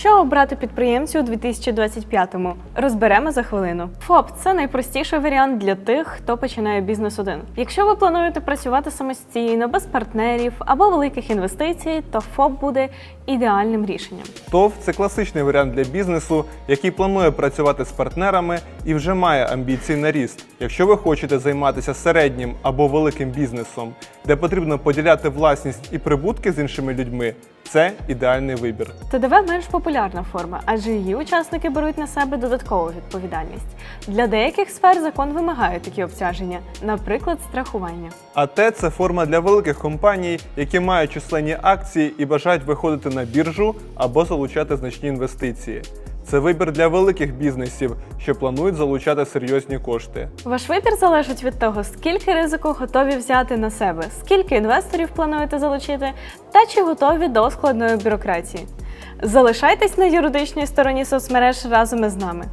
Що обрати підприємцю у 2025-му? Розберемо за хвилину. ФОП це найпростіший варіант для тих, хто починає бізнес один. Якщо ви плануєте працювати самостійно, без партнерів або великих інвестицій, то ФОП буде ідеальним рішенням. ТОВ це класичний варіант для бізнесу, який планує працювати з партнерами і вже має амбіції на ріст. Якщо ви хочете займатися середнім або великим бізнесом, де потрібно поділяти власність і прибутки з іншими людьми, це ідеальний вибір. ТДВ менш популярна форма, адже її учасники беруть на себе додаткову відповідальність. Для деяких сфер закон вимагає такі обтяження, наприклад, страхування. АТ це форма для великих компаній, які мають численні акції і бажають виходити на біржу або залучати значні інвестиції. Це вибір для великих бізнесів, що планують залучати серйозні кошти. Ваш вибір залежить від того, скільки ризику готові взяти на себе, скільки інвесторів плануєте залучити, та чи готові до складної бюрократії. Залишайтесь на юридичній стороні соцмереж разом із нами.